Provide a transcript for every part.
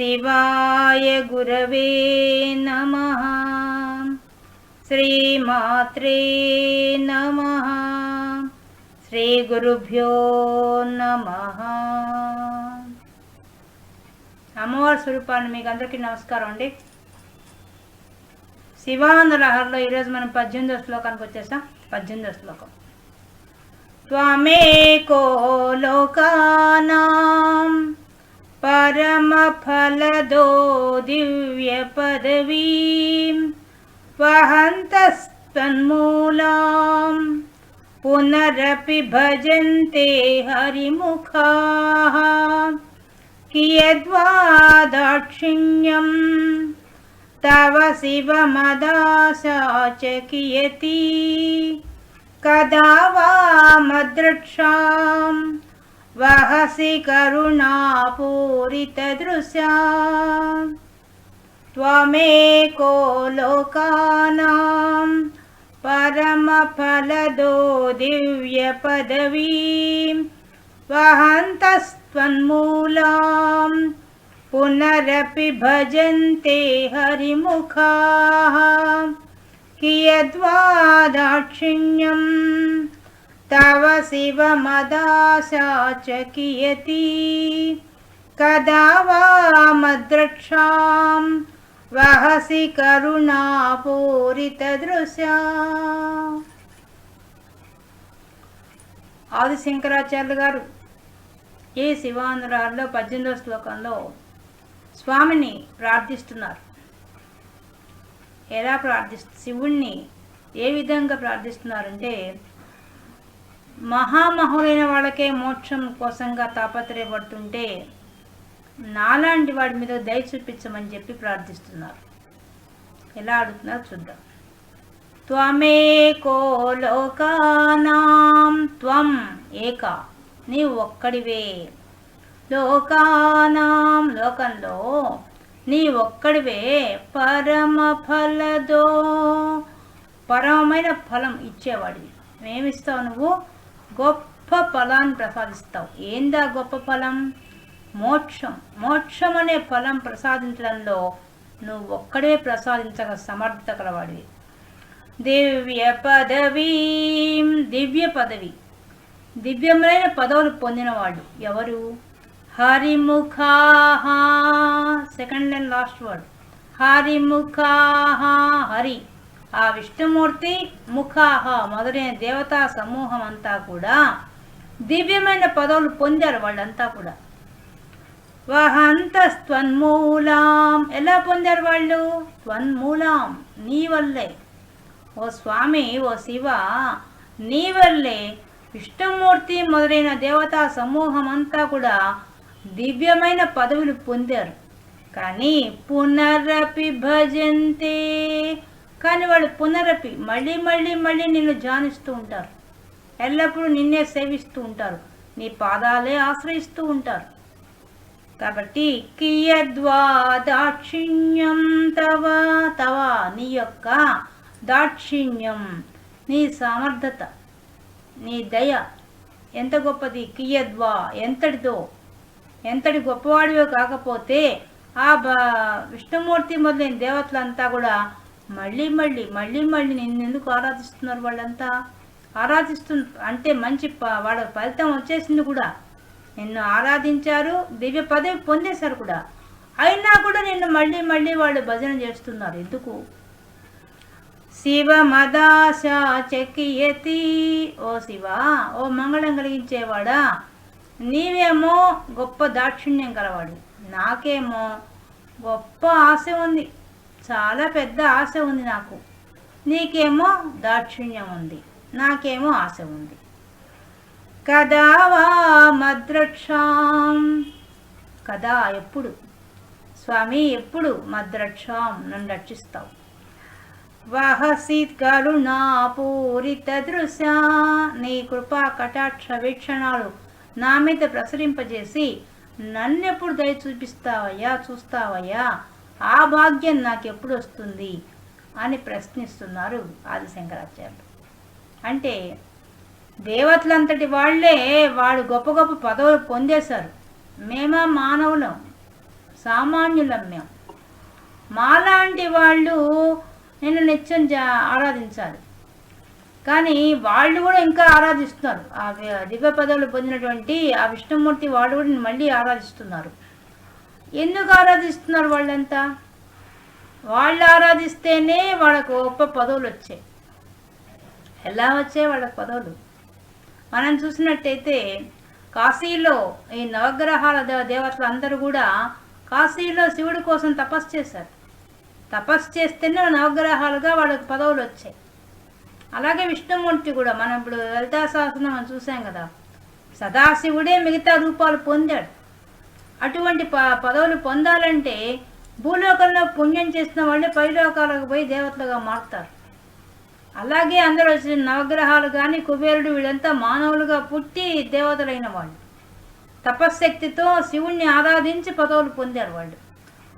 శివాయ గురవే నమ శ్రీమాత్రే నమ శ్రీ గురుభ్యో నమ అమ్మవారి స్వరూపాన్ని మీకు అందరికీ నమస్కారం అండి. శివానందలహర్లో ఈరోజు మనం పద్దెనిమిదో శ్లోకానికి వచ్చేసాం పద్దెనిమిదో శ్లోకం. త్వమేకో లోకానా परमफलदो दिव्यपदवीं वहन्तस्तन्मूलां पुनरपि भजन्ते हरिमुखाः कियद्वा दाक्षिण्यं तव शिवमदाशा च कियती? कदा वा मदृक्षाम् वहसि करुणापूरितदृशा त्वमेको लोकानां परमफलदो दिव्यपदवीं वहन्तस्त्वन्मूलां पुनरपि भजन्ते हरिमुखाः। कियद्वा दाक्षिण्यम् तव शिवमदाशा च कियती कदा वा मद्रक्षां वहसि కరుణాపూరితదృశా ఆదిశంకరాచార్యులు గారు ఈ శివానురాల్లో పద్దెనిమిదవ శ్లోకంలో స్వామిని ప్రార్థిస్తున్నారు ఎలా ప్రార్థిస్తు శివుణ్ణి ఏ విధంగా ప్రార్థిస్తున్నారంటే మహామహులైన వాళ్ళకే మోక్షం కోసంగా తాపత్రయపడుతుంటే నాలాంటి వాడి మీద దయ చూపించమని చెప్పి ప్రార్థిస్తున్నారు. ఎలా అడుగుతున్నారు చూద్దాం. త్వమేకో లోకానాం త్వం ఏక నీ ఒక్కడివే. లోకానాం లోకంలో నీ ఒక్కడివే. పరమ ఫలదో పరమమైన ఫలం ఇచ్చేవాడివి. మేమిస్తావు నువ్వు? గొప్ప ఫలాన్ని ప్రసాదిస్తావు. ఏందా గొప్ప ఫలం? మోక్షం. మోక్షం అనే ఫలం ప్రసాదించడంలో నువ్వు ఒక్కడే ప్రసాదించగల సమర్థత కలవాడివి. దివ్య పదవీ దివ్య పదవి. దివ్యమైన పదవులు పొందినవాడు ఎవరు? హరిముఖాహ సెకండ్ అండ్ లాస్ట్ వర్డ్ హరిముఖాహ హరి. ఆ విష్ణుమూర్తి ముఖాహ మొదలైన దేవతా సమూహం అంతా కూడా దివ్యమైన పదవులు పొందారు వాళ్ళంతా కూడా. వహంతస్త్వన్మూలాం. ఎలా పొందారు వాళ్ళు? త్వన్మూలాం. నీ వల్లే. ఓ స్వామి ఓ శివ నీ వల్లే. విష్ణుమూర్తి మొదలైన దేవతా సమూహం అంతా కూడా దివ్యమైన పదవులు పొందారు. కానీ పునరపి భజంతే కానీ వాళ్ళు పునరపి మళ్ళీ మళ్ళీ మళ్ళీ నిన్ను ధ్యానిస్తూ ఉంటారు. ఎల్లప్పుడూ నిన్నే సేవిస్తూ ఉంటారు. నీ పాదాలే ఆశ్రయిస్తూ ఉంటారు. కాబట్టి కియద్వా దాక్షిణ్యం తవ తవ నీ యొక్క దాక్షిణ్యం నీ సమర్థత నీ దయ ఎంత గొప్పది? కియద్వా ఎంతటిదో ఎంతటి గొప్పవాడివో కాకపోతే ఆ విష్ణుమూర్తి మొదలైన దేవతలంతా కూడా మళ్ళీ మళ్ళీ మళ్ళీ మళ్ళీ నిన్ను ఎందుకు ఆరాధిస్తున్నారు వాళ్ళంతా? ఆరాధిస్తు అంటే మంచి ప- వాళ్ళ ఫలితం వచ్చేసింది కూడా. నిన్ను ఆరాధించారు దివ్య పదవి పొందేశారు కూడా. అయినా కూడా నిన్ను మళ్ళీ మళ్ళీ వాళ్ళు భజన చేస్తున్నారు. ఎందుకు? శివ మదాశ చెక్కియతి ఓ శివ ఓ మంగళం కలిగించేవాడా? నీవేమో గొప్ప దాక్షిణ్యం గలవాడు. నాకేమో గొప్ప ఆశ ఉంది. చాలా పెద్ద ఆశ ఉంది నాకు. నీకేమో దాక్షిణ్యం ఉంది నాకేమో ఆశ ఉంది కదా వా మద్రక్షాం. కదా ఎప్పుడు? స్వామి ఎప్పుడు మద్రక్షాం నన్ను రక్షిస్తావు? వహసిత్ కరుణా పూరిత దృశ నీ కృపా కటాక్ష వీక్షణాలు నా మీద ప్రసరింపజేసి నన్నెప్పుడు దయ చూపిస్తావయ్యా చూస్తావయ్యా? ఆ భాగ్యం నాకెప్పుడు వస్తుంది అని ప్రశ్నిస్తున్నారు ఆదిశంకరాచార్యులు. అంటే దేవతలంతటి వాళ్ళే వాడు గొప్ప గొప్ప పదవులు పొందేశారు. మేమా మానవులం సామాన్యులం మేము మాలాంటి వాళ్ళు నేను నిత్యం జా- ఆరాధించాలి. కానీ వాళ్ళు కూడా ఇంకా ఆరాధిస్తున్నారు. ఆ దివ్య పదవులు పొందినటువంటి ఆ విష్ణుమూర్తి వాళ్ళు కూడా మళ్ళీ ఆరాధిస్తున్నారు. ఎందుకు ఆరాధిస్తున్నారు వాళ్ళంతా? వాళ్ళు ఆరాధిస్తేనే వాళ్ళకు గొప్ప పదవులు వచ్చాయి. ఎలా వచ్చాయి వాళ్ళకి పదవులు? మనం చూసినట్టయితే కాశీలో ఈ నవగ్రహాల దేవ దేవతలు అందరూ కూడా కాశీలో శివుడి కోసం తపస్సు చేశారు. తపస్సు చేస్తేనే నవగ్రహాలుగా వాళ్ళకి పదవులు వచ్చాయి. అలాగే విష్ణుమూర్తి కూడా మనం ఇప్పుడు లలితా అని చూసాం కదా. సదాశివుడే మిగతా రూపాలు పొందాడు. అటువంటి ప పదవులు పొందాలంటే భూలోకంలో పుణ్యం చేసిన వాళ్ళే పైలోకాలకు పోయి దేవతలుగా మారుతారు. అలాగే అందరూ వచ్చిన నవగ్రహాలు కానీ కుబేరుడు వీళ్ళంతా మానవులుగా పుట్టి దేవతలైన వాళ్ళు. తపశ్శక్తితో శివుణ్ణి ఆరాధించి పదవులు పొందారు వాళ్ళు.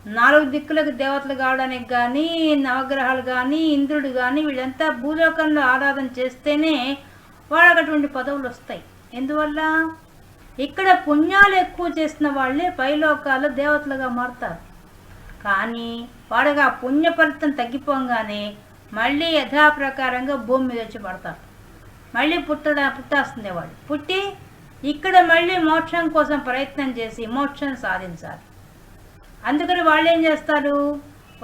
నాలుగు దిక్కులకు దేవతలు కావడానికి కానీ నవగ్రహాలు కానీ ఇంద్రుడు కానీ వీళ్ళంతా భూలోకంలో ఆరాధన చేస్తేనే వాళ్ళకు అటువంటి పదవులు వస్తాయి. ఎందువల్ల? ఇక్కడ పుణ్యాలు ఎక్కువ చేసిన వాళ్ళే పైలోకాల్లో దేవతలుగా మారుతారు. కానీ వాడికి ఆ పుణ్య ఫలితం తగ్గిపోగానే మళ్ళీ యథాప్రకారంగా భూమి మీద వచ్చి పడతారు మళ్ళీ పుట్టడ పుట్టాస్తుంది వాడు. పుట్టి ఇక్కడ మళ్ళీ మోక్షం కోసం ప్రయత్నం చేసి మోక్షం సాధించాలి. అందుకని వాళ్ళు ఏం చేస్తారు?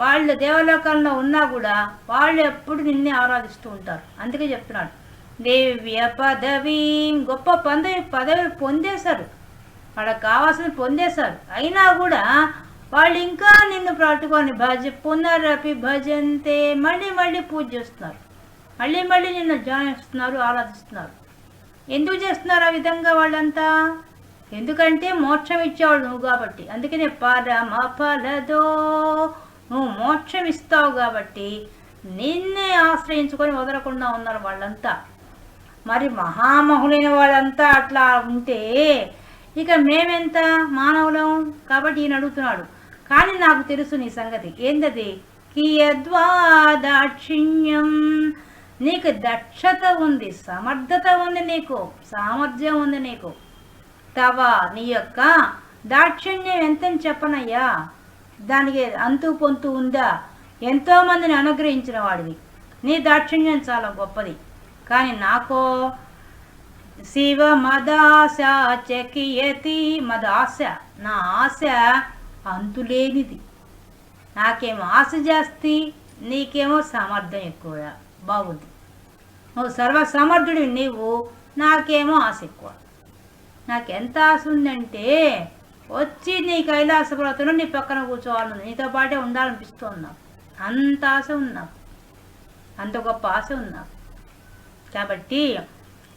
వాళ్ళు దేవలోకంలో ఉన్నా కూడా వాళ్ళు ఎప్పుడు నిన్నే ఆరాధిస్తూ ఉంటారు. అందుకే చెప్తున్నాడు దివ్య పదవి గొప్ప పదవి పదవి పొందేశారు వాళ్ళకి కావాల్సింది పొందేశారు అయినా కూడా వాళ్ళు ఇంకా నిన్ను ప్రాటుకొని భజ పునరపి భజంతే మళ్ళీ మళ్ళీ పూజ చేస్తున్నారు. మళ్ళీ మళ్ళీ నిన్ను ధ్యానిస్తున్నారు ఆరాధిస్తున్నారు. ఎందుకు చేస్తున్నారు ఆ విధంగా వాళ్ళంతా? ఎందుకంటే మోక్షం ఇచ్చేవాడు నువ్వు కాబట్టి. అందుకనే పరమ ఫలదో నువ్వు మోక్షం ఇస్తావు కాబట్టి నిన్నే ఆశ్రయించుకొని వదలకుండా ఉన్నారు వాళ్ళంతా. మరి మహామహులైన వాళ్ళంతా అట్లా ఉంటే ఇక మేమెంత మానవులం కాబట్టి ఈయన అడుగుతున్నాడు. కానీ నాకు తెలుసు నీ సంగతి. ఏందది? కియద్వా దాక్షిణ్యం నీకు దక్షత ఉంది సమర్థత ఉంది నీకు సామర్థ్యం ఉంది నీకు. తవ నీ యొక్క దాక్షిణ్యం ఎంతని చెప్పనయ్యా? దానికి అంతు పొంతు ఉందా? ఎంతోమందిని అనుగ్రహించిన వాడివి. నీ దాక్షిణ్యం చాలా గొప్పది. కానీ నాకో శివ మదాశ చకియతి మదాశ నా ఆశ అంతులేనిది. నాకేమో ఆశ జాస్తి నీకేమో సామర్థ్యం ఎక్కువ. బాగుంది. నువ్వు సర్వసమర్థుడివి నీవు నాకేమో ఆశ ఎక్కువ. నాకు ఎంత ఆశ ఉందంటే వచ్చి నీ కైలాసపురతను నీ పక్కన కూర్చోవాలని నీతో పాటే ఉండాలనిపిస్తూ నాకు. అంత ఆశ ఉన్నా అంత గొప్ప ఆశ ఉన్నా కాబట్టి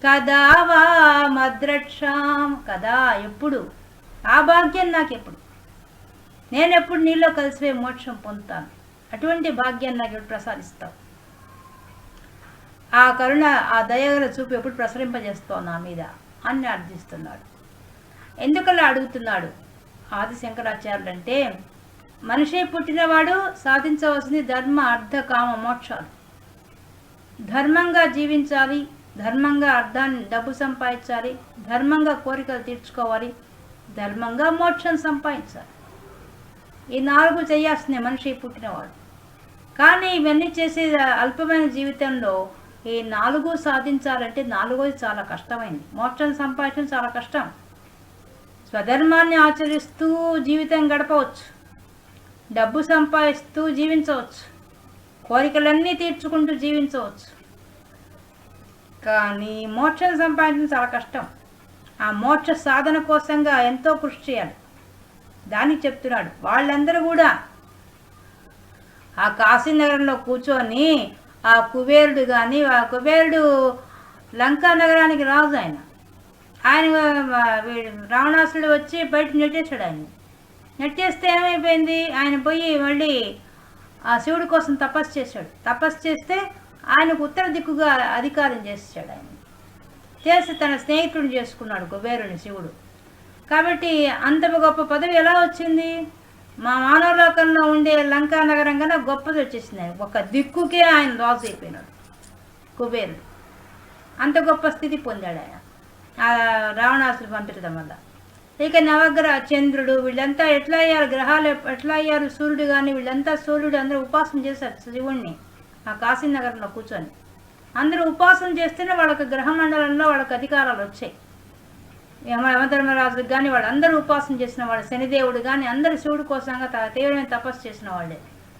కదా వా మద్రక్షాం కదా ఎప్పుడు? ఆ భాగ్యం నాకు ఎప్పుడు నేను ఎప్పుడు నీలో కలిసిపోయి మోక్షం పొందుతాను? అటువంటి భాగ్యాన్ని నాకు ఎప్పుడు ప్రసాదిస్తావు? ఆ కరుణ ఆ దయగల చూపు ఎప్పుడు ప్రసరింపజేస్తావు నా మీద? అని అర్థిస్తున్నాడు ఎందుకలా అడుగుతున్నాడు? ఆది శంకరాచార్యులు అంటే మనిషి పుట్టినవాడు సాధించవలసింది ధర్మ అర్థ కామ మోక్షాలు. ధర్మంగా జీవించాలి ధర్మంగా అర్థాన్ని డబ్బు సంపాదించాలి ధర్మంగా కోరికలు తీర్చుకోవాలి ధర్మంగా మోక్షం సంపాదించాలి. ఈ నాలుగు చేయాల్సిన మనిషి పుట్టినవాడు. కానీ ఇవన్నీ చేసే అల్పమైన జీవితంలో ఈ నాలుగు సాధించాలంటే నాలుగోది చాలా కష్టమైంది. మోక్షం సంపాదించడం చాలా కష్టం. స్వధర్మాన్ని ఆచరిస్తూ జీవితం గడపవచ్చు. డబ్బు సంపాదిస్తూ జీవించవచ్చు. కోరికలన్నీ తీర్చుకుంటూ జీవించవచ్చు. కానీ మోక్షం సంపాదించడం చాలా కష్టం. ఆ మోక్ష సాధన కోసంగా ఎంతో కృషి చేయాలి. దానికి చెప్తున్నాడు. వాళ్ళందరూ కూడా ఆ కాశీనగరంలో కూర్చొని ఆ కుబేరుడు కానీ ఆ కుబేరుడు లంకా నగరానికి రాజు ఆయన. ఆయన వీడు రావణాసుడు వచ్చి బయట నెట్టేశాడు ఆయన. నెట్టేస్తే ఏమైపోయింది? ఆయన పోయి మళ్ళీ ఆ శివుడి కోసం తపస్సు చేశాడు. తపస్సు చేస్తే ఆయనకు ఉత్తర దిక్కుగా అధికారం చేసాడు ఆయన. చేసి తన స్నేహితుడిని చేసుకున్నాడు కుబేరుని శివుడు. కాబట్టి అంత గొప్ప పదవి ఎలా వచ్చింది? మా మానవలోకంలో ఉండే లంకా నగరం కన్నా గొప్పది వచ్చేసింది. ఆయన ఒక దిక్కుకే ఆయన రాజు అయిపోయినాడు కుబేరుడు. అంత గొప్ప స్థితి పొందాడు ఆయన. ఆ రావణాసుడు పంపించడం వల్ల. ఇక నవగ్రహ చంద్రుడు వీళ్ళంతా ఎట్లా అయ్యారు గ్రహాలు ఎట్లా అయ్యారు సూర్యుడు కానీ వీళ్ళంతా సూర్యుడు అందరూ ఉపాసన చేశారు శివుణ్ణి ఆ కాశీనగర్లో కూర్చొని. అందరూ ఉపాసన చేస్తేనే వాళ్ళకి గ్రహ మండలంలో వాళ్ళకి అధికారాలు వచ్చాయి. యమధర్మరాజుకి కానీ వాళ్ళందరూ ఉపాసన చేసిన వాళ్ళు శనిదేవుడు కానీ అందరు శివుడు కోసంగా త- తీవ్రమైన తపస్సు చేసిన వాళ్ళే.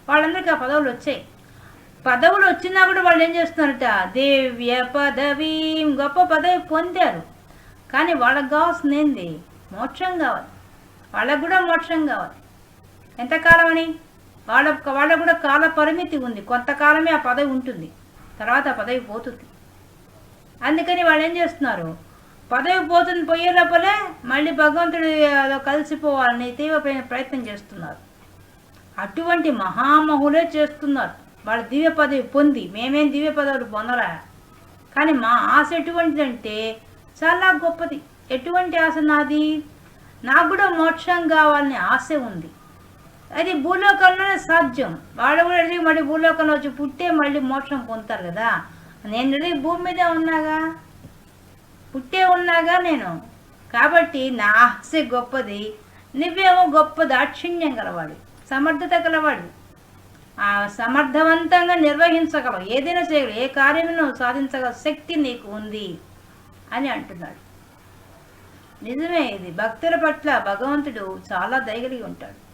వాళ్ళందరికీ ఆ పదవులు వచ్చాయి. పదవులు వచ్చినా కూడా వాళ్ళు ఏం చేస్తున్నారట? దివ్య పదవి గొప్ప పదవి పొందారు. కానీ వాళ్ళకి కావాల్సింది ఏంది? మోక్షం కావాలి. వాళ్ళకు కూడా మోక్షం కావాలి. ఎంతకాలం అని వాళ్ళ వాళ్ళకు కూడా కాల పరిమితి ఉంది. కొంతకాలమే ఆ పదవి ఉంటుంది. తర్వాత ఆ పదవి పోతుంది. అందుకని వాళ్ళు ఏం చేస్తున్నారు? పదవి పోతుంది పోయే లోపలే మళ్ళీ భగవంతుడు అదో కలిసిపోవాలని తీవ్రమైన ప్రయత్నం చేస్తున్నారు. అటువంటి మహామహులే చేస్తున్నారు. వాళ్ళు దివ్య పదవి పొంది మేమేం దివ్య పదవులు పొందరా కానీ మా ఆశ ఎటువంటిదంటే చాలా గొప్పది. ఎటువంటి ఆశ నాది? నాకు కూడా మోక్షం కావాలనే ఆశ ఉంది. అది భూలోకంలోనే సాధ్యం. వాళ్ళు కూడా అడిగి మళ్ళీ భూలోకంలో వచ్చి పుట్టే మళ్ళీ మోక్షం పొందుతారు కదా. నేను అడిగి భూమి మీదే ఉన్నాగా? పుట్టే ఉన్నాగా నేను. కాబట్టి నా ఆశ గొప్పది. నువ్వేమో గొప్ప దాక్షిణ్యం గలవాడు సమర్థత గలవాడు. ఆ సమర్థవంతంగా నిర్వహించగలవు. ఏదైనా చేయగలవు. ఏ కార్యమును సాధించగల శక్తి నీకు ఉంది అని అంటున్నాడు. నిజమే ఇది. భక్తుల పట్ల భగవంతుడు చాలా దయగలిగి ఉంటాడు.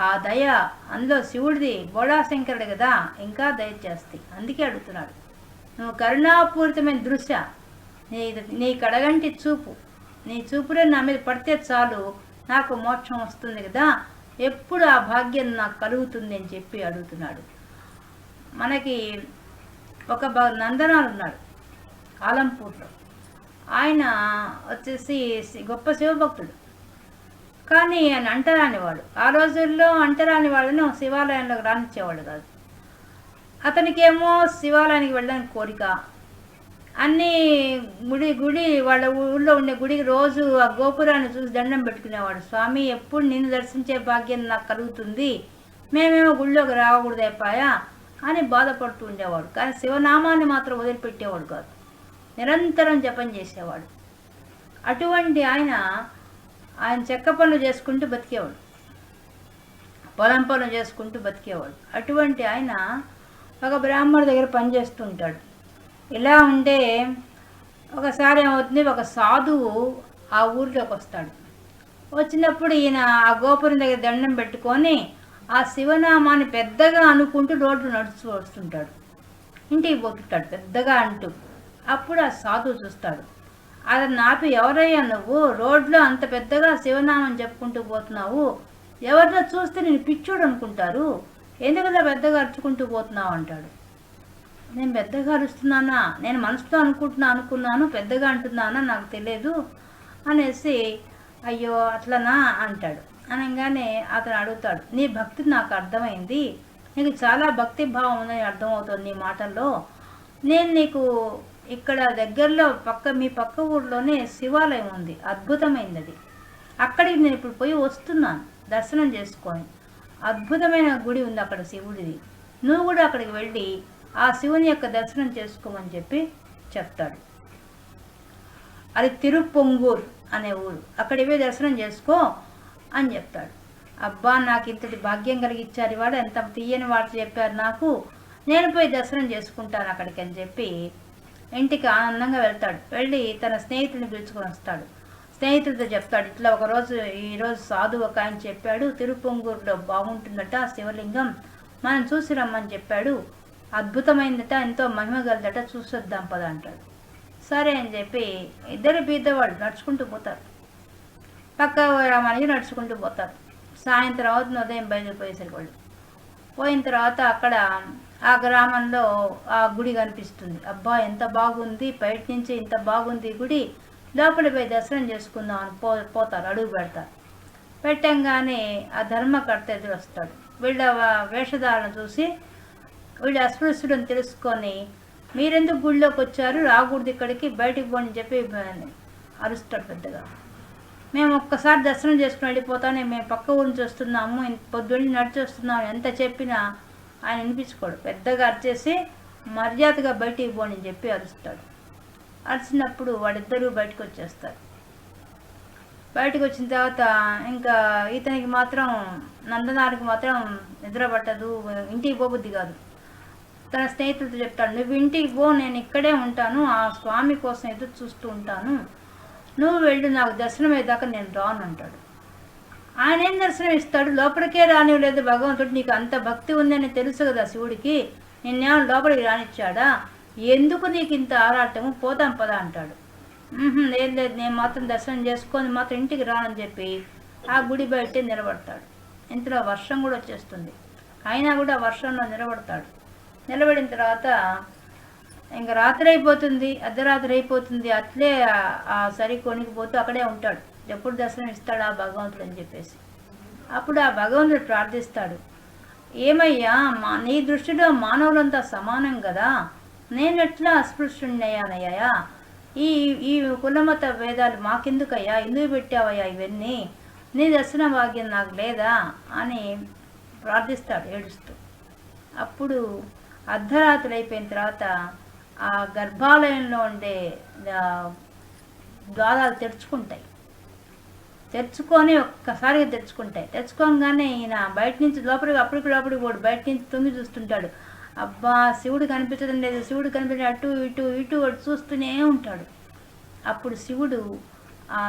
ఆ దయ అందులో శివుడిది బోళాశంకరుడు కదా ఇంకా దయ చేస్తాయి. అందుకే అడుగుతున్నాడు. నువ్వు కరుణాపూరితమైన దృశ్య. నీ నీ కడగంటి చూపు. నీ చూపులో నా మీద పడితే చాలు నాకు మోక్షం వస్తుంది కదా. ఎప్పుడు ఆ భాగ్యం నాకు కలుగుతుంది అని చెప్పి అడుగుతున్నాడు. మనకి ఒక నందనాలు ఉన్నాడు ఆలంపూర్లో. ఆయన వచ్చేసి గొప్ప శివభక్తుడు. కానీ ఆయన అంటరాని వాడు. ఆ రోజుల్లో అంటరాని వాళ్ళను శివాలయంలోకి రానిచ్చేవాడు కాదు. అతనికేమో శివాలయానికి వెళ్ళడానికి కోరిక. అన్ని గుడి గుడి వాళ్ళ ఊళ్ళో ఉండే గుడికి రోజు ఆ గోపురాన్ని చూసి దండం పెట్టుకునేవాడు. స్వామి ఎప్పుడు నిన్ను దర్శించే భాగ్యం నాకు కలుగుతుంది. మేమేమో గుళ్ళోకి రాకూడదు అయిపోయా అని బాధపడుతూ ఉండేవాడు. కానీ శివనామాన్ని మాత్రం వదిలిపెట్టేవాడు కాదు. నిరంతరం జపం చేసేవాడు. అటువంటి ఆయన ఆయన చెక్క పనులు చేసుకుంటూ బతికేవాడు. పొలం పనులు చేసుకుంటూ బతికేవాడు. అటువంటి ఆయన ఒక బ్రాహ్మణుడి దగ్గర పనిచేస్తూ ఉంటాడు. ఇలా ఉంటే ఒకసారి ఏమవుతుంది? ఒక సాధువు ఆ ఊరిలోకి వస్తాడు. వచ్చినప్పుడు ఈయన ఆ గోపురం దగ్గర దండం పెట్టుకొని ఆ శివనామాన్ని పెద్దగా అనుకుంటూ రోడ్డు నడుస్తూ వస్తుంటాడు ఇంటికి పోతుంటాడు పెద్దగా అంటూ. అప్పుడు ఆ సాధువు చూస్తాడు. అది నాపి ఎవరయ్యా నువ్వు? రోడ్లో అంత పెద్దగా శివనామం చెప్పుకుంటూ పోతున్నావు. ఎవరినో చూస్తే నేను పిచ్చోడు అనుకుంటారు. ఎందుకలా పెద్దగా అరుచుకుంటూ పోతున్నావు? అంటాడు. నేను పెద్దగా అరుస్తున్నానా? నేను మనసుతో అనుకుంటున్నా అనుకున్నాను పెద్దగా అంటున్నానా? నాకు తెలియదు అనేసి అయ్యో అట్లనా? అంటాడు. అనగానే అతను అడుగుతాడు నీ భక్తి నాకు అర్థమైంది. నీకు చాలా భక్తి భావం ఉందని అర్థమవుతుంది నీ మాటల్లో. నేను నీకు ఇక్కడ దగ్గరలో పక్క మీ పక్క ఊర్లోనే శివాలయం ఉంది. అద్భుతమైనది అది అక్కడికి నేను ఇప్పుడు పోయి వస్తున్నాను. దర్శనం చేసుకొని. అద్భుతమైన గుడి ఉంది అక్కడ శివుడిది. నువ్వు కూడా అక్కడికి వెళ్ళి ఆ శివుని యొక్క దర్శనం చేసుకోమని చెప్పి చెప్తాడు. అది తిరుపొంగూర్ అనే ఊరు. అక్కడ పోయి దర్శనం చేసుకో అని చెప్తాడు. అబ్బా నాకు ఇంతటి భాగ్యం కలిగించారు వాడు ఎంత తీయని వాడు చెప్పారు నాకు. నేను పోయి దర్శనం చేసుకుంటాను అక్కడికి అని చెప్పి ఇంటికి ఆనందంగా వెళ్తాడు. వెళ్ళి తన స్నేహితుడిని పిలుచుకొని వస్తాడు. స్నేహితుడితో చెప్తాడు ఇట్లా ఒకరోజు ఈరోజు సాధు ఒక ఆయన చెప్పాడు తిరుపొంగూరులో బాగుంటుందట శివలింగం. మనం చూసి రమ్మని చెప్పాడు. అద్భుతమైందట ఎంతో మహిమ గలదట చూసొద్దాం పద అంటాడు. సరే అని చెప్పి ఇద్దరు బీదవాళ్ళు నడుచుకుంటూ పోతారు. పక్క మనిషి నడుచుకుంటూ పోతారు. సాయంత్రం అవుతుంది ఉదయం బయలుదేరిపోయేసరికి వాళ్ళు. పోయిన తర్వాత అక్కడ ఆ గ్రామంలో ఆ గుడి కనిపిస్తుంది. అబ్బా ఎంత బాగుంది బయట నుంచి ఇంత బాగుంది గుడి. లోపల పోయి దర్శనం చేసుకుందాం అని పో పోతారు అడుగు పెడతారు. పెట్టంగానే ఆ ధర్మకర్త ఎదురు వస్తాడు. వీళ్ళ వేషధారణ చూసి వీళ్ళు అస్పృశ్యుడని తెలుసుకొని మీరెందుకు గుడిలోకి వచ్చారు? రాకూడదు ఇక్కడికి బయటికి పోని చెప్పి అరుస్తాడు పెద్దగా. మేము ఒక్కసారి దర్శనం చేసుకుని వెళ్ళిపోతానే మేము పక్క ఊరి నుంచి వస్తున్నాము ఇంత పొద్దున్న నడిచి వస్తున్నాము ఎంత చెప్పినా ఆయన వినిపించుకోడు. పెద్దగా అరిచేసి మర్యాదగా బయటికి పోని చెప్పి అరుస్తాడు. అరిచినప్పుడు వాళ్ళిద్దరూ బయటకు వచ్చేస్తారు. బయటకు వచ్చిన తర్వాత ఇంకా ఇతనికి మాత్రం నందనారికి మాత్రం నిద్ర పట్టదు ఇంటికి పోబుద్ది కాదు. తన స్నేహితులతో చెప్తాడు నువ్వు ఇంటికి పో నేను ఇక్కడే ఉంటాను ఆ స్వామి కోసం ఎదురు చూస్తూ ఉంటాను. నువ్వు వెళ్ళి నాకు దర్శనం అయ్యేదాకా నేను రాను అంటాడు. ఆయన ఏం దర్శనం ఇస్తాడు లోపలికే రానివ్వలేదు భగవంతుడు నీకు అంత భక్తి ఉందని తెలుసు కదా శివుడికి నిన్నేమో లోపలికి రానిచ్చాడా? ఎందుకు నీకు ఇంత ఆరాటము? పోదాం పదా అంటాడు. లేదు లేదు నేను మాత్రం దర్శనం చేసుకొని మాత్రం ఇంటికి రానని చెప్పి ఆ గుడి బయటే నిలబడతాడు. ఇంతలో వర్షం కూడా వచ్చేస్తుంది. అయినా కూడా వర్షంలో నిలబడతాడు. నిలబడిన తర్వాత ఇంకా రాత్రి అయిపోతుంది అర్ధరాత్రి అయిపోతుంది అట్లే ఆ- ఆ సరి కొనికిపోతూ అక్కడే ఉంటాడు. ఎప్పుడు దర్శనం ఇస్తాడు ఆ భగవంతుడు అని చెప్పేసి. అప్పుడు ఆ భగవంతుడు ప్రార్థిస్తాడు. ఏమయ్యా మా నీ దృష్టిలో మానవులంతా సమానం కదా? నేను ఎట్లా అస్పృశ్యుణ్ణయ్యానయ్యా? ఈ ఈ కులమత భేదాలు మాకెందుకయ్యా? ఎందుకు పెట్టావయ్యా ఇవన్నీ? నీ దర్శన భాగ్యం నాకు లేదా? అని ప్రార్థిస్తాడు ఏడుస్తూ. అప్పుడు అర్ధరాత్రి అయిపోయిన తర్వాత ఆ గర్భాలయంలో ఉండే ద్వారాలు తెరుచుకుంటాయి. తెచ్చుకొని ఒక్కసారిగా తెచ్చుకుంటాయి తెచ్చుకోగానే ఈయన బయట నుంచి లోపలికి అప్పటికి లోపలికి పోడు. బయట నుంచి తొంగి చూస్తుంటాడు. అబ్బా శివుడు కనిపించడం లేదు. శివుడు కనిపించడం అటు ఇటు ఇటు చూస్తూనే ఉంటాడు. అప్పుడు శివుడు ఆ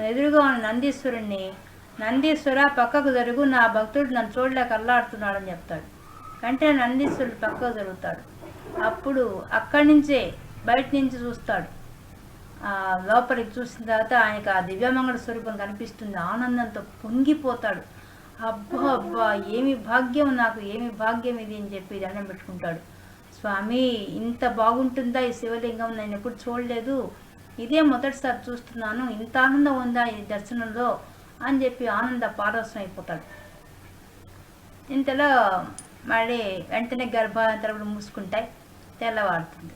ఎదురుగా ఉన్న నందీశ్వరుణ్ణి నందీశ్వర పక్కకు జరుగు నా భక్తుడు నన్ను చూడలేక అల్లాడుతున్నాడని చెప్తాడు. వెంటనే నందీశ్వరుడు పక్కకు జరుగుతాడు. అప్పుడు అక్కడి నుంచే బయట నుంచి చూస్తాడు. లోపలికి చూసిన తర్వాత ఆయనకు ఆ దివ్యమంగళ స్వరూపం కనిపిస్తుంది. ఆనందంతో పొంగిపోతాడు. అబ్బా అబ్బా ఏమి భాగ్యం నాకు ఏమి భాగ్యం ఇది అని చెప్పి దండం పెట్టుకుంటాడు. స్వామి ఇంత బాగుంటుందా ఈ శివలింగం? నేను ఎప్పుడు చూడలేదు. ఇదే మొదటిసారి చూస్తున్నాను. ఇంత ఆనందం ఉందా ఈ దర్శనంలో? అని చెప్పి ఆనంద పారవసం అయిపోతాడు. ఇంతలో మళ్ళీ వెంటనే గర్భాంతరములు మూసుకుంటాయి. తెల్లవారుతుంది.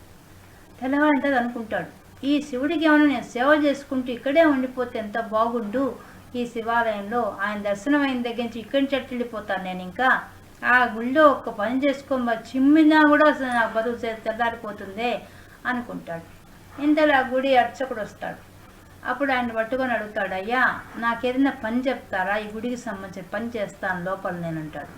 తెల్లవారంటే అనుకుంటాడు. ఈ శివుడికి ఏమైనా నేను సేవ చేసుకుంటూ ఇక్కడే ఉండిపోతే ఎంత బాగుండు? ఈ శివాలయంలో ఆయన దర్శనం అయిన దగ్గర నుంచి ఇక్కడి నుంచి ఎట్టు వెళ్ళిపోతాను నేను ఇంకా. ఆ గుళ్ళో ఒక్క పని చేసుకో చిమ్మినా కూడా అసలు బతుకు తెల్లారిపోతుందే అనుకుంటాడు. ఇంతలో ఆ గుడి అర్చకుడు వస్తాడు. అప్పుడు ఆయన పట్టుకొని అడుగుతాడు అయ్యా నాకేదైనా పని చెప్తారా? ఈ గుడికి సంబంధించిన పని చేస్తాను లోపల నేను అంటాడు.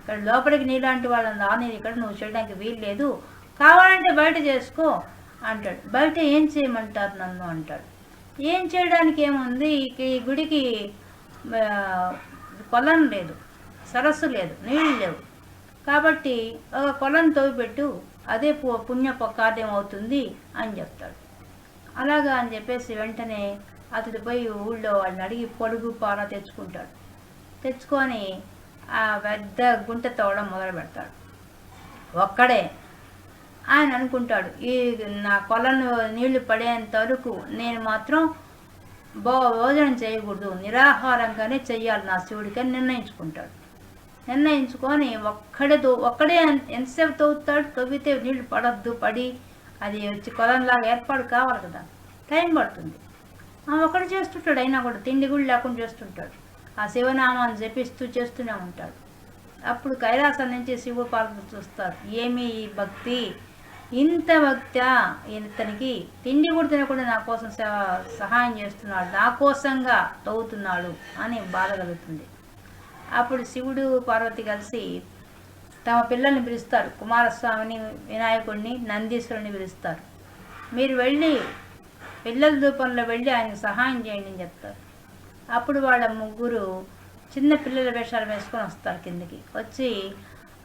ఇక్కడ లోపలికి నీలాంటి వాళ్ళని రాని ఇక్కడ నువ్వు చేయడానికి వీలు లేదు కావాలంటే బయట చేసుకో. అంటాడు. బయట ఏం చేయమంటారు నన్ను అంటాడు. ఏం చేయడానికి ఏముంది ఈ- గుడికి కొలం లేదు సరస్సు లేదు నీళ్ళు లేవు. కాబట్టి ఒక కొలం తవ్విపెట్టు అదే పు- పుణ్య కార్యం అవుతుంది అని చెప్తాడు. అలాగా అని చెప్పేసి వెంటనే అతడు పోయి ఊళ్ళో వాళ్ళని అడిగి పొడుగు పార తెచ్చుకుంటాడు. తెచ్చుకొని ఆ పెద్ద గుంట తవ్వడం మొదలు పెడతాడు ఒక్కడే ఆయన అనుకుంటాడు ఈ నా కొలను నీళ్ళు పడేంత వరకు నేను మాత్రం భో భోజనం చేయకూడదు నిరాహారంగానే చెయ్యాలి నా శివుడికి నిర్ణయించుకుంటాడు. నిర్ణయించుకొని ఒక్కడే తో ఒక్కడే ఎంతసేపు తవ్వుతాడు తవ్వితే నీళ్ళు పడద్దు పడి అది వచ్చి కొలంలాగా ఏర్పాటు కావాలి కదా టైం పడుతుంది. ఒకడు చేస్తుంటాడు అయినా కూడా తిండి కూడా లేకుండా చేస్తుంటాడు. ఆ శివనామాన్ని జపిస్తూ చేస్తూనే ఉంటాడు. అప్పుడు కైలాసం నుంచి శివ పార్వతి చూస్తారు ఏమి ఈ భక్తి? ఇంత భక్త ఇతనికి తిండి కూడా తినకుండా నా కోసం సహాయం చేస్తున్నాడు నా కోసంగా తవ్వుతున్నాడు అని బాధ కలుగుతుంది. అప్పుడు శివుడు పార్వతి కలిసి తమ పిల్లల్ని పిలుస్తారు. కుమారస్వామిని వినాయకుడిని నందీశ్వరుని పిలుస్తారు. మీరు వెళ్ళి పిల్లల రూపంలో వెళ్ళి ఆయనకు సహాయం చేయండి అని చెప్తారు. అప్పుడు వాళ్ళ ముగ్గురు చిన్న పిల్లల వేషాలు వేసుకొని వస్తారు కిందకి. వచ్చి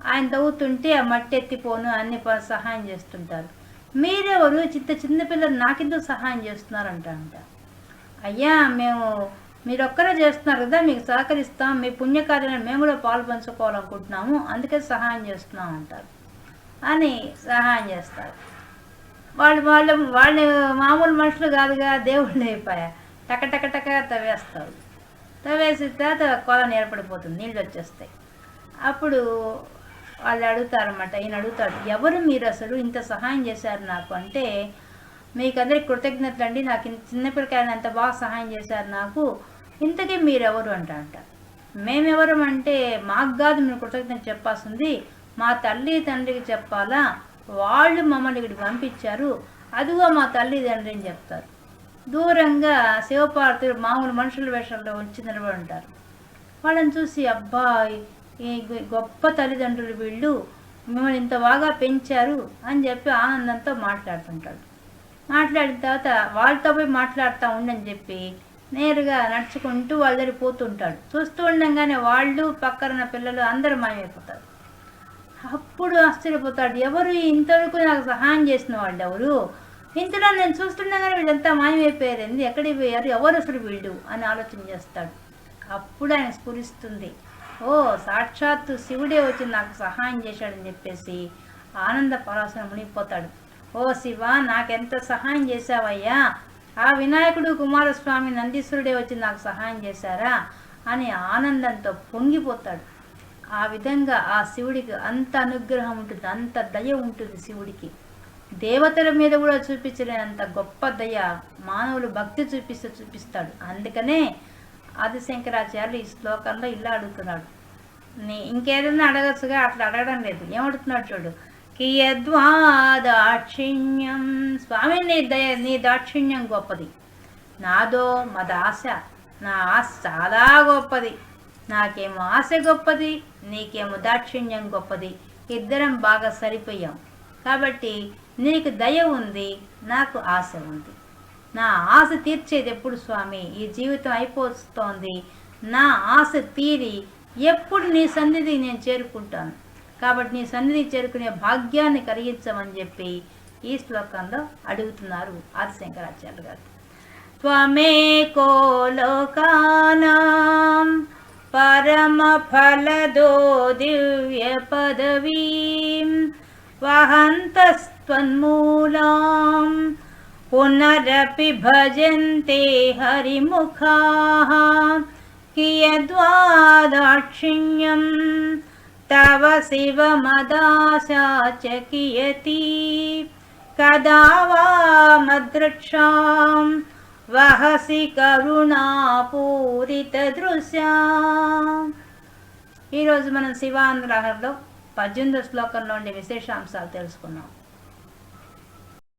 ఆయన తవ్వుతుంటే ఆ మట్టి ఎత్తిపోను అన్ని ప- సహాయం చేస్తుంటారు. మీరెవరు? చిత్త చిన్నపిల్లలు నాకెందుకు సహాయం చేస్తున్నారంట అంట అయ్యా మేము మీరొక్కరే చేస్తున్నారు కదా మీకు సహకరిస్తాం మీ పుణ్యకార్యాలను మేము కూడా పాలు పంచుకోవాలనుకుంటున్నాము అందుకే సహాయం చేస్తున్నాం అంటారు అని సహాయం చేస్తారు. వాళ్ళు వాళ్ళు వాళ్ళు మామూలు మనుషులు కాదుగా దేవుళ్ళు అయిపోయా. టక టక టక తవ్వేస్తారు. తవ్వేసిన తర్వాత కొలను ఏర్పడిపోతుంది నీళ్ళు వచ్చేస్తాయి. అప్పుడు వాళ్ళు అడుగుతారన్నమాట ఈయన అడుగుతాడు ఎవరు మీరు అసలు? ఇంత సహాయం చేశారు నాకు. అంటే మీకు అందరికి కృతజ్ఞతలు అండి నాకు ఇంత చిన్నపిల్లకాయలు అంత బాగా సహాయం చేశారు నాకు ఇంతకీ మీరెవరు? అంట అంట. మేమెవరం అంటే మాకు కాదు మీరు కృతజ్ఞత చెప్పాల్సింది మా తల్లి తండ్రికి చెప్పాలా? వాళ్ళు మమ్మల్ని ఇక్కడికి పంపించారు అదిగో మా తల్లి తండ్రి అని చెప్తారు. దూరంగా శివపార్వతులు మామూలు మనుషుల వేషంలో వచ్చి నిలబడి ఉంటారు. వాళ్ళని చూసి అబ్బాయి గొప్ప తల్లిదండ్రులు వీళ్ళు మిమ్మల్ని ఇంత బాగా పెంచారు అని చెప్పి ఆనందంతో మాట్లాడుతుంటాడు. మాట్లాడిన తర్వాత వాళ్ళతో పోయి మాట్లాడుతూ ఉండని చెప్పి నేరుగా నడుచుకుంటూ వాళ్ళని పోతుంటాడు. చూస్తూ ఉండగానే వాళ్ళు పక్కన పిల్లలు అందరూ మాయమైపోతారు. అప్పుడు ఆశ్చర్యపోతాడు. ఎవరు ఇంతవరకు నాకు సహాయం చేసిన వాళ్ళు ఎవరు? ఇంతలో నేను చూస్తుండగానే వీళ్ళంతా మాయమైపోయారు. ఏంది ఎక్కడికి పోయారు? ఎవరు అసలు వీళ్ళు? అని ఆలోచన చేస్తాడు. అప్పుడు ఆయన స్ఫురిస్తుంది. ఓ సాక్షాత్తు శివుడే వచ్చి నాకు సహాయం చేశాడని చెప్పేసి ఆనంద పరాశరం మునిగిపోతాడు. ఓ శివ నాకెంత సహాయం చేశావయ్యా? ఆ వినాయకుడు కుమారస్వామి నందీశ్వరుడే వచ్చి నాకు సహాయం చేశారా? అని ఆనందంతో పొంగిపోతాడు. ఆ విధంగా ఆ శివుడికి అంత అనుగ్రహం ఉంటుంది అంత దయ ఉంటుంది శివుడికి. దేవతల మీద కూడా చూపించలేనంత గొప్ప దయ మానవులు భక్తి చూపిస్తూ చూపిస్తాడు. అందుకనే ఆదిశంకరాచార్యులు ఈ శ్లోకంలో ఇలా అడుగుతున్నాడు. నీ ఇంకేదైనా అడగచ్చుగా? అట్లా అడగడం లేదు. ఏమడుగుతున్నాడు చూడు. కియద్వా దాక్షిణ్యం స్వామి నీ దయ నీ దాక్షిణ్యం గొప్పది. నాదో మదాశ నా ఆశ చాలా గొప్పది. నాకేమో ఆశ గొప్పది నీకేమో దాక్షిణ్యం గొప్పది. ఇద్దరం బాగా సరిపోయాం. కాబట్టి నీకు దయ ఉంది నాకు ఆశ ఉంది. నా ఆశ తీర్చేది ఎప్పుడు స్వామి? ఈ జీవితం అయిపోతోంది నా ఆశ తీరి ఎప్పుడు నీ సన్నిధి నేను చేరుకుంటాను. కాబట్టి నీ సన్నిధి చేరుకునే భాగ్యాన్ని కలిగించమని చెప్పి ఈ శ్లోకంలో అడుగుతున్నారు ఆదిశంకరాచార్య గారు. త్వమేకో లోకానాం పరమఫలదో దివ్య పదవీం పునరపి భజంతే హరిముఖా కియద్వా దాక్షిణ్యం తవ శివమదాశా చ కియతి కదా వా మదృక్షాం వహసి కరుణాపూరితదృశ్యా ఈరోజు మనం శివాంధ్రహర్లో పద్దెనిమిదో శ్లోకంలో ఉండే విశేషాంశాలు తెలుసుకున్నాం.